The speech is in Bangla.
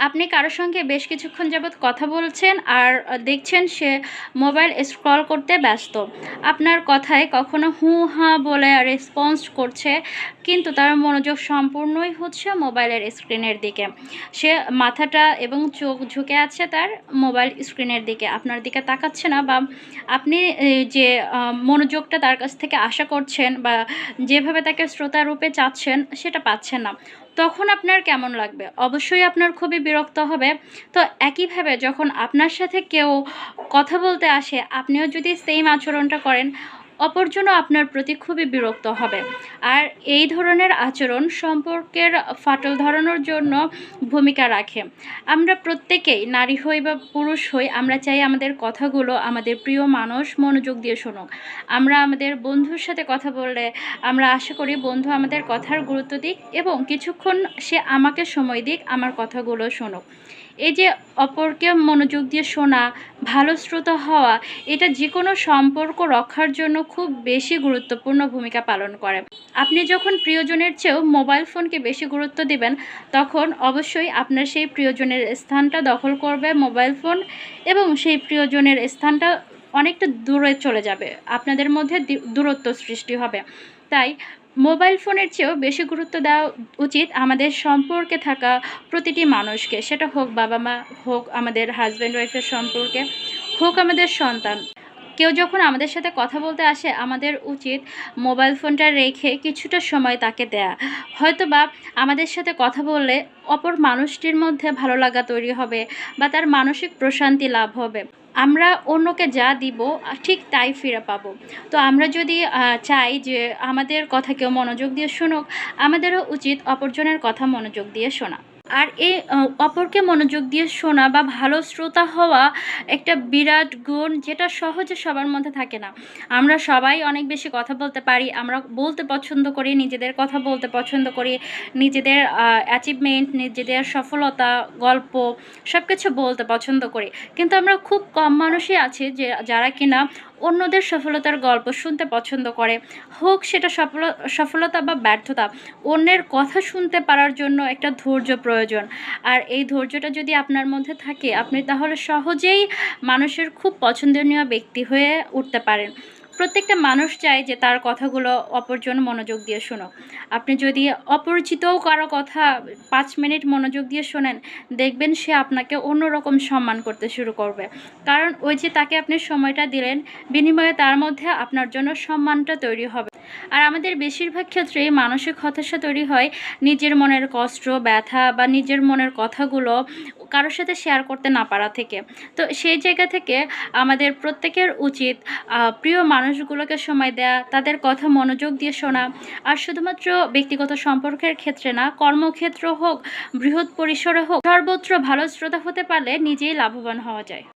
আপনি কারোর সঙ্গে বেশ কিছুক্ষণ যাবৎ কথা বলছেন আর দেখছেন সে মোবাইল স্ক্রল করতে ব্যস্ত। আপনার কথায় কখনো হু হাঁ বলে রেসপন্স করছে। কিন্তু তার মনোযোগ সম্পূর্ণই হচ্ছে মোবাইলের স্ক্রিনের দিকে। সে মাথাটা এবং চোখ ঝুঁকে আছে তার মোবাইল স্ক্রিনের দিকে। আপনার দিকে তাকাচ্ছে না বা আপনি যে মনোযোগটা তার কাছ থেকে আশা করছেন বা যেভাবে তাকে শ্রোতা রূপে চাচ্ছেন সেটা পাচ্ছেন না। তখন আপনার কেমন লাগবে? অবশ্যই আপনার খুবই বিরক্ত হবে। তো একইভাবে যখন আপনার সাথে কেউ কথা বলতে আসে, আপনিও যদি সেম আচরণটা করেন অপরজনও আপনার প্রতি খুবই বিরক্ত হবে। আর এই ধরনের আচরণ সম্পর্কের ফাটল ধরানোর জন্য ভূমিকা রাখে। আমরা প্রত্যেকেই নারী হই বা পুরুষ হই, আমরা চাই আমাদের কথাগুলো আমাদের প্রিয় মানুষ মনোযোগ দিয়ে শুনুক। আমরা আমাদের বন্ধুর সাথে কথা বললে আমরা আশা করি বন্ধু আমাদের কথার গুরুত্ব দিক এবং কিছুক্ষণ সে আমাকে সময় দিক আমার কথাগুলো শুনুক। এই যে অপরকে মনোযোগ দিয়ে শোনা, ভালো শ্রোতা হওয়া, এটা যে কোনো সম্পর্ক রক্ষার জন্য খুব বেশি গুরুত্বপূর্ণ ভূমিকা পালন করে। আপনি যখন প্রিয়জনের চেয়েও মোবাইল ফোনকে বেশি গুরুত্ব দিবেন, তখন অবশ্যই আপনার সেই প্রিয়জনের স্থানটা দখল করবে মোবাইল ফোন এবং সেই প্রিয়জনের স্থানটা অনেকটা দূরে চলে যাবে। আপনাদের মধ্যে দূরত্ব সৃষ্টি হবে। তাই মোবাইল ফোনের চেয়েও বেশি গুরুত্ব দেওয়া উচিত আমাদের সম্পর্কে থাকা প্রতিটি মানুষকে। সেটা হোক বাবা মা, হোক আমাদের হাজব্যান্ড ওয়াইফের সম্পর্কে, হোক আমাদের সন্তান। কেউ যখন আমাদের সাথে কথা বলতে আসে, আমাদের উচিত মোবাইল ফোনটা রেখে কিছুটা সময় তাকে দেয়া। হয়তো বা আমাদের সাথে কথা বললে অপর মানুষটির মধ্যে ভালো লাগা তৈরি হবে বা তার মানসিক প্রশান্তি লাভ হবে। আমরা অন্যকে যা দিব, ঠিক তাই ফিরে পাব। তো আমরা যদি চাই যে আমাদের কথা কেউ মনোযোগ দিয়ে শুনুক, আমাদেরও উচিত অপরজনের কথা মনোযোগ দিয়ে শোনা। আর এই অপরকে মনোযোগ দিয়ে শোনা বা ভালো শ্রোতা হওয়া একটা বিরাট গুণ যেটা সহজে সবার মধ্যে থাকে না। আমরা সবাই অনেক বেশি কথা বলতে পারি, আমরা বলতে পছন্দ করি, নিজেদের কথা বলতে পছন্দ করি, নিজেদের অ্যাচিভমেন্ট নিজেদের সফলতা, গল্প সব কিছু বলতে পছন্দ করি। কিন্তু আমরা খুব কম মানুষই আছি যে, যারা কিনা অন্যদের সফলতার গল্প শুনতে পছন্দ করে। হোক সেটা সফল, সফলতা বা ব্যর্থতা, অন্যের কথা শুনতে পারার জন্য একটা ধৈর্য প্রয়োজন। আর এই ধৈর্যটা যদি আপনার মধ্যে থাকে, আপনি তাহলে সহজেই মানুষের খুব পছন্দনীয় ব্যক্তি হয়ে উঠতে পারেন। প্রত্যেকটা মানুষ চায় যে তার কথাগুলো অপরজন মনোযোগ দিয়ে শোনো আপনি যদি অপরিচিতও কারও কথা পাঁচ মিনিট মনোযোগ দিয়ে শোনেন, দেখবেন সে আপনাকে অন্যরকম সম্মান করতে শুরু করবে। কারণ ওই যে তাকে আপনি সময়টা দিলেন, বিনিময়ে তার মধ্যে আপনার জন্য সম্মানটা তৈরি হবে। আর আমাদের বেশিরভাগ ক্ষেত্রেই মানসিক হতাশা তৈরি হয় নিজের মনের কষ্ট, ব্যথা বা নিজের মনের কথাগুলো কারোর সাথে শেয়ার করতে না পারা থেকে। তো সেই জায়গা থেকে আমাদের প্রত্যেকের উচিত প্রিয় মানুষগুলোকে সময় দেয়া, তাদের কথা মনোযোগ দিয়ে শোনা। আর শুধুমাত্র ব্যক্তিগত সম্পর্কের ক্ষেত্রে না, কর্মক্ষেত্র হোক, বৃহৎ পরিসরে হোক, সর্বত্র ভালো শ্রোতা হতে পারলে নিজেই লাভবান হওয়া যায়।